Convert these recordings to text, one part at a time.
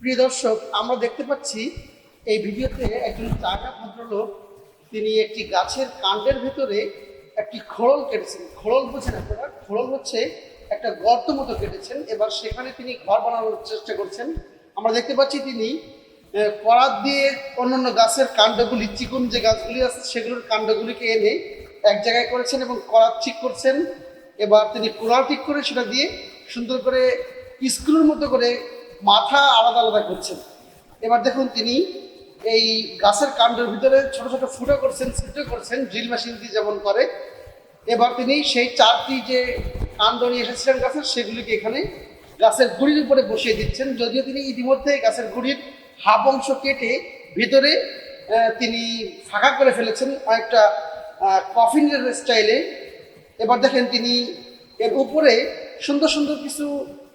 প্রিয় দর্শক, আমরা দেখতে পাচ্ছি এই ভিডিওতে একজন চাকা ভদ্রলোক, তিনি একটি গাছের কাণ্ডের ভেতরে একটি খোড়ল কেটেছেন। খোড়ল বুঝেন আপনারা খোড়ল হচ্ছে একটা গর্ত মতো কেটেছেন। এবার সেখানে তিনি ঘর বানানোর চেষ্টা করছেন। আমরা দেখতে পাচ্ছি তিনি করাত দিয়ে অন্যান্য গাছের কাণ্ডগুলি, চিকুন যে গাছগুলি আছে, সেগুলোর কাণ্ডগুলিকে এনে এক জায়গায় করেছেন এবং করাত ঠিক করছেন। এবার তিনি কোড়াল ঠিক করে সেটা দিয়ে সুন্দর করে স্কুলের মতো করে মাথা আলাদা আলাদা করছেন। এবার দেখুন তিনি এই গাছের কাণ্ডের ভিতরে ছোট ছোট ফুটো করছেন ছিদ্র করছেন, ড্রিল মেশিন দিয়ে যেমন করে। এবার তিনি সেই চারটি যে কাণ্ড নিয়ে এসেছিলেন গাছের, সেগুলিকে এখানে গাছের গুড়ির উপরে বসিয়ে দিচ্ছেন। যদিও তিনি ইতিমধ্যে গাছের গুড়ির হাফ অংশ কেটে ভিতরে তিনি ফাঁকা করে ফেলেছেন অনেকটা কফিনের স্টাইলে। এবার দেখেন তিনি এর উপরে সুন্দর সুন্দর কিছু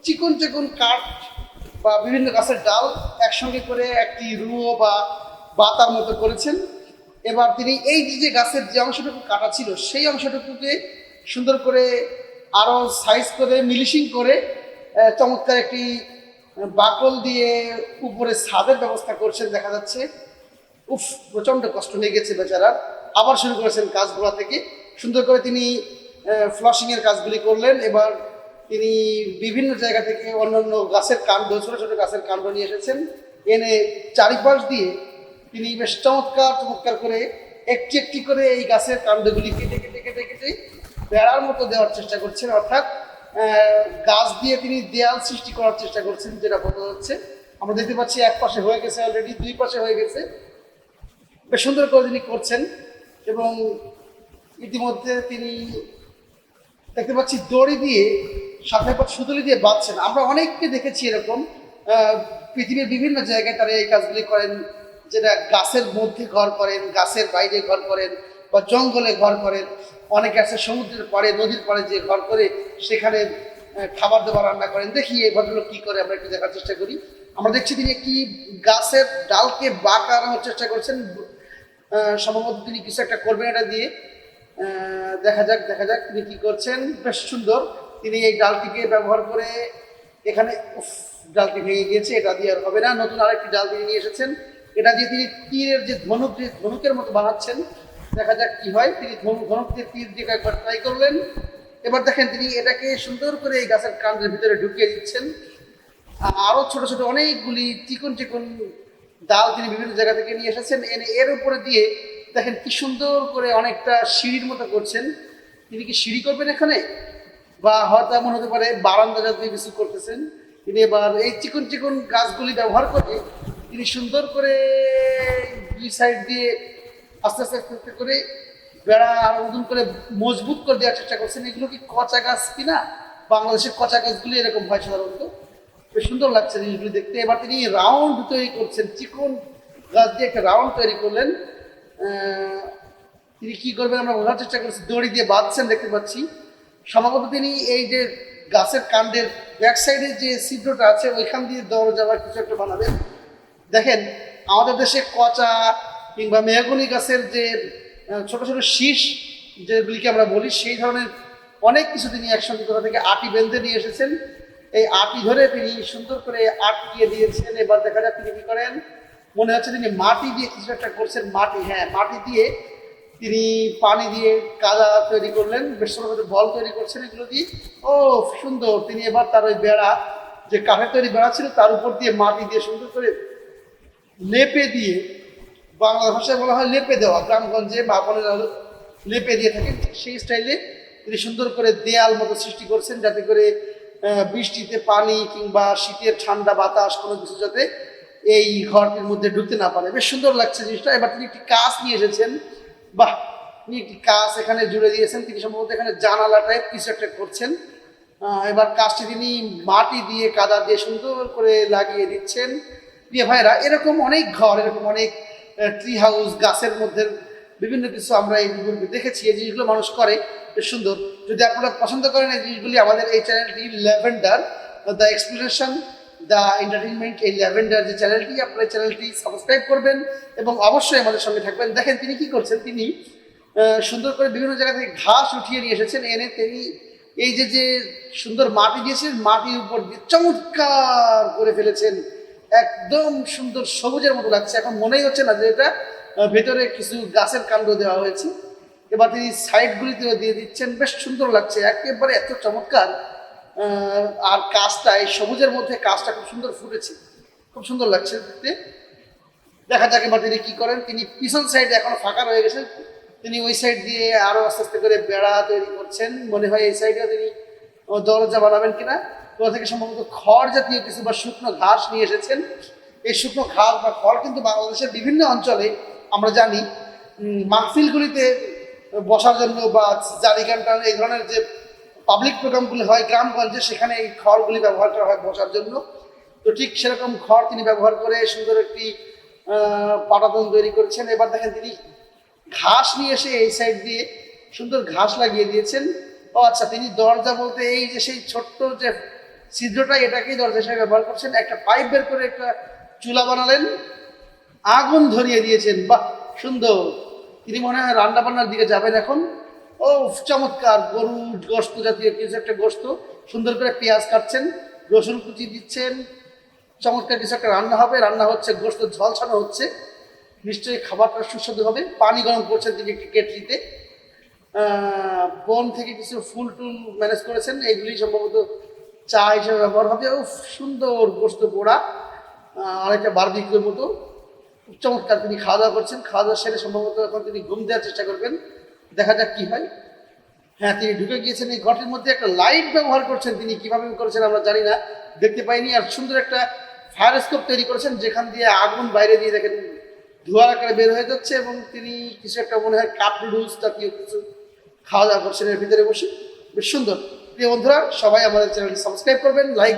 চিকন চিকন কাঠ বা বিভিন্ন গাছের ডাল একসঙ্গে করে একটি রুয়ো বা বাতার মতো করেছেন। এবার তিনি এই যে গাছের যে অংশটুকু কাটা ছিল, সেই অংশটুকুকে সুন্দর করে আরও সাইজ করে, মিলিশিং করে চমৎকার একটি বাকল দিয়ে উপরে ছাদের ব্যবস্থা করছেন দেখা যাচ্ছে। উফ, প্রচণ্ড কষ্ট হয়ে গেছে বেচারার আবার শুরু করেছেন কাজগুলো থেকে। সুন্দর করে তিনি ফ্লশিং এর কাজগুলি করলেন। এবার তিনি বিভিন্ন জায়গা থেকে অন্যান্য গাছের কাণ্ড, ছোট ছোট গাছের কাণ্ড নিয়ে এসেছেন। এনে চারিপাশ দিয়ে তিনি বেশ চমৎকার চমৎকার করে একটি একটি করে এই গাছের কাণ্ডগুলি কেটে কেটে কেটে কেটে বেড়ার মতো দেওয়ার চেষ্টা করছেন। অর্থাৎ গাছ দিয়ে তিনি দেয়াল সৃষ্টি করার চেষ্টা করছেন, যেটা বোঝা যাচ্ছে আমরা দেখতে পাচ্ছি এক পাশে হয়ে গেছে অলরেডি দুই পাশে হয়ে গেছে। বেশ সুন্দর করে তিনি করছেন এবং ইতিমধ্যে তিনি দেখতে পাচ্ছি দড়ি দিয়ে সাথে সুতলি দিয়ে বাঁধছেন। আমরা অনেককে দেখেছি এরকম পৃথিবীর বিভিন্ন জায়গায় তারা এই কাজগুলি করেন, যেটা গাছের মধ্যে ঘর করেন, গাছের বাইরে ঘর করেন, বা জঙ্গলে ঘর করেন। অনেকে আছে সমুদ্রের পাড়ে, নদীর পাড়ে যে ঘর করে সেখানে খাবার দাবার রান্না করেন। দেখি এই ভদ্রলোক কী করে, আমরা একটু দেখার চেষ্টা করি। আমরা দেখছি তিনি একটি গাছের ডালকে বাঁকানোর চেষ্টা করছেন। সম্ভবত তিনি কিছু একটা করবেন এটা দিয়ে। দেখা যাক দেখা যাক তিনি কি করছেন। বেশ সুন্দর। তিনি এই ডালটিকে ব্যবহার করে এখানে ডালটি ভেঙে গিয়েছে, এটা দিয়ে আর হবে না। নতুন আরেকটি ডাল তিনি নিয়ে এসেছেন। এটা দিয়ে তিনি তীরের যে ধনুক, যে ধনুকের মতো বানাচ্ছেন, দেখা যাক কি হয়। তিনি ধনুক ধনুক দিয়ে তীর দিয়ে একবার ট্রাই করলেন। এবার দেখেন, তিনি এটাকে সুন্দর করে এই গাছের কাণ্ডের ভিতরে ঢুকিয়ে দিচ্ছেন। আরও ছোট ছোট অনেকগুলি চিকন চিকন ডাল তিনি বিভিন্ন জায়গা থেকে নিয়ে এসেছেন। এনে এর উপরে দিয়ে দেখেন কি সুন্দর করে অনেকটা সিঁড়ির মতো করছেন। তিনি কি সিঁড়ি করবেন এখানে? বা হয়তো এমন হতে পারে বারান্দা জাতীয় কিছু করতেছেন। তিনি এবার এই চিকন চিকন গাছগুলি ব্যবহার করে তিনি সুন্দর করে দুই সাইড দিয়ে আস্তে আস্তে আস্তে আস্তে করে বেড়া আর নতুন করে মজবুত করে দেওয়ার চেষ্টা করছেন। এগুলো কি কচা গাছ কিনা বাংলাদেশের কচা গাছগুলি এরকম হয় সাধারণত। বেশ সুন্দর লাগছে জিনিসগুলি দেখতে। এবার তিনি রাউন্ড তৈরি করছেন, চিকন গাছ দিয়ে একটা রাউন্ড তৈরি করলেন। তিনি কি করবেন আমরা বোঝার চেষ্টা করছি। দড়ি দিয়ে বাঁধছেন, দেখতে পাচ্ছি। সম্ভবত তিনি এই যে গাছের কাণ্ডের ব্যাক সাইডে যে ছিদ্রটা আছে, ওইখান দিয়ে দরজা বা কিছু একটা বানাবেন। দেখেন, আমাদের দেশে কচা কিংবা মেহগুনি গাছের যে ছোট ছোট শীষ যেগুলিকে আমরা বলি, সেই ধরনের অনেক কিছু তিনি একসঙ্গে কোথা থেকে আটি বেঁধে নিয়ে এসেছেন। এই আটি ধরে তিনি সুন্দর করে আটকিয়ে দিয়েছেন। এবার দেখা যাক তিনি কি করেন। মনে হচ্ছে তিনি মাটি দিয়ে কিছু একটা করছেন, মাটি হ্যাঁ মাটি দিয়ে তিনি পানি দিয়ে কাদা তৈরি করলেন বেশ ছোট ছোট বল তৈরি করছেন এগুলো দিয়ে। ও সুন্দর। তিনি এবার তার ওই বেড়া, যে কাঠের তৈরি বেড়া ছিল, তার উপর দিয়ে মাটি দিয়ে সুন্দর করে লেপে দিয়ে, বাংলা ভাষায় বলা হয় লেপে দেওয়া, গ্রামগঞ্জে বা বোনেরা লেপে দিয়ে থাকেন। সেই স্টাইলে তিনি সুন্দর করে দেয়াল মতো সৃষ্টি করছেন, যাতে করে বৃষ্টিতে পানি কিংবা শীতের ঠান্ডা বাতাস কোনো কিছু যাতে এই ঘরটির মধ্যে ঢুকতে না পারে। বেশ সুন্দর লাগছে জিনিসটা। এবার তিনি একটি কাজ নিয়ে এসেছেন। বাহ! তিনি একটি কাজ এখানে জুড়ে দিয়েছেন। তিনি সম্ভবত এখানে জানালা টাইপ কিছু একটা করছেন। এবার কাজটি তিনি মাটি দিয়ে, কাদা দিয়ে সুন্দর করে লাগিয়ে দিচ্ছেন। প্রিয় ভাইরা এরকম অনেক ঘর, এরকম অনেক ট্রি হাউস গাছের মধ্যে বিভিন্ন কিছু আমরা এই দেখেছি। এই জিনিসগুলো মানুষ করে। বেশ সুন্দর। যদি আপনারা পছন্দ করেন এই জিনিসগুলি, আমাদের এই চ্যানেলটি lavender the explanation the entertainment এই ল্যাভেন্ডার যে চ্যানেলটি, আপনার চ্যানেলটি সাবস্ক্রাইব করবেন এবং অবশ্যই আমাদের সঙ্গে থাকবেন। দেখেন তিনি কি করছেন? তিনি সুন্দর করে বিভিন্ন জায়গা থেকে ঘাস উঠিয়ে নিয়ে এসেছেন। এনে তিনি এই যে যে সুন্দর মাটি দিয়েছেন, মাটির উপর দিয়ে চমৎকার করে ফেলেছেন। একদম সুন্দর সবুজের মতো লাগছে। এখন মনেই হচ্ছে না যে এটা ভেতরে কিছু গাছের কাণ্ড দেওয়া হয়েছে। এবার তিনি সাইডগুলিতেও দিয়ে দিচ্ছেন। বেশ সুন্দর লাগছে। একেবারে এত চমৎকার। আর কাজটা, এই সবুজের মধ্যে কাজটা খুব সুন্দর ফুটেছে। খুব সুন্দর লাগছে দেখতে। দেখা যাক এবার তিনি কি করেন। তিনি পিছন সাইডে এখন ফাঁকা রয়ে গেছেন। তিনি ওই সাইড দিয়ে আরও আস্তে আস্তে করে বেড়া তৈরি করছেন। মনে হয় এই সাইডে তিনি দরজা বানাবেন কিনা। তো থেকে সম্ভবত খড় জাতীয় কিছু বা শুকনো ঘাস নিয়ে এসেছেন। এই শুকনো ঘাস বা খড় কিন্তু বাংলাদেশের বিভিন্ন অঞ্চলে আমরা জানি মাহফিলগুলিতে বসার জন্য বা জারি গান টান এই ধরনের যে পাবলিক প্রোগ্রামগুলি হয় গ্রামগঞ্জে, সেখানে এই খড়গুলি ব্যবহার করা হয় বসার জন্য। তো ঠিক সেরকম খড় তিনি ব্যবহার করে সুন্দর একটি পাটাতন তৈরি করছেন। এবার দেখেন তিনি ঘাস নিয়ে এসে এই সাইড দিয়ে সুন্দর ঘাস লাগিয়ে দিয়েছেন। ও আচ্ছা তিনি দরজা বলতে এই যে সেই ছোট্ট যে ছিদ্রটা, এটাকেই দরজা হিসেবে ব্যবহার করছেন। একটা পাইপ বের করে একটা চুলা বানালেন। আগুন ধরিয়ে দিয়েছেন। বাহ, সুন্দর। তিনি মনে হয় রান্না বান্নার দিকে যাবেন এখন। ও, চমৎকার, গরু গোস্ত জাতীয় কিছু একটা গোস্ত সুন্দর করে পেঁয়াজ কাটছেন, রসুন কুচি দিচ্ছেন। চমৎকার কিছু একটা রান্না হবে। রান্না হচ্ছে গোস্ত ঝলছানো হচ্ছে। নিশ্চয়ই খাবারটা সুস্বাদু হবে। পানি গরম করছেন তিনি একটি কেটলিতে। বন থেকে কিছু ফুল টুল ম্যানেজ করেছেন। এইগুলি সম্ভবত চা হিসেবে ব্যবহার হবে। ও, সুন্দর গোস্ত পোড়া। অনেকটা বারবিকিউর মতো। চমৎকার তিনি খাওয়া দাওয়া করছেন। খাওয়া দাওয়া সেরে সম্ভবত এখন তিনি ঘুম দেওয়ার চেষ্টা করবেন। দেখা যাক কি হয়। হ্যাঁ তিনি ঢুকে গিয়েছেন এই ঘটের মধ্যে। একটা লাইট ব্যবহার করছেন তিনি। কীভাবে করেছেন আমরা জানি না। দেখতে পাইনি। আর সুন্দর একটা ফায়ার স্কোপ তৈরি করেছেন, যেখান দিয়ে আগুন বাইরে দিয়ে দেখেন ধোঁয়ার আকারে বের হয়ে যাচ্ছে এবং তিনি কিছু একটা মনে হয় কাপ নুডলস জাতীয় কিছু খাওয়া দাওয়া করছেন এর ভিতরে বসে। বেশ সুন্দর। প্রিয় বন্ধুরা, সবাই আমাদের চ্যানেলটি সাবস্ক্রাইব করবেন লাইক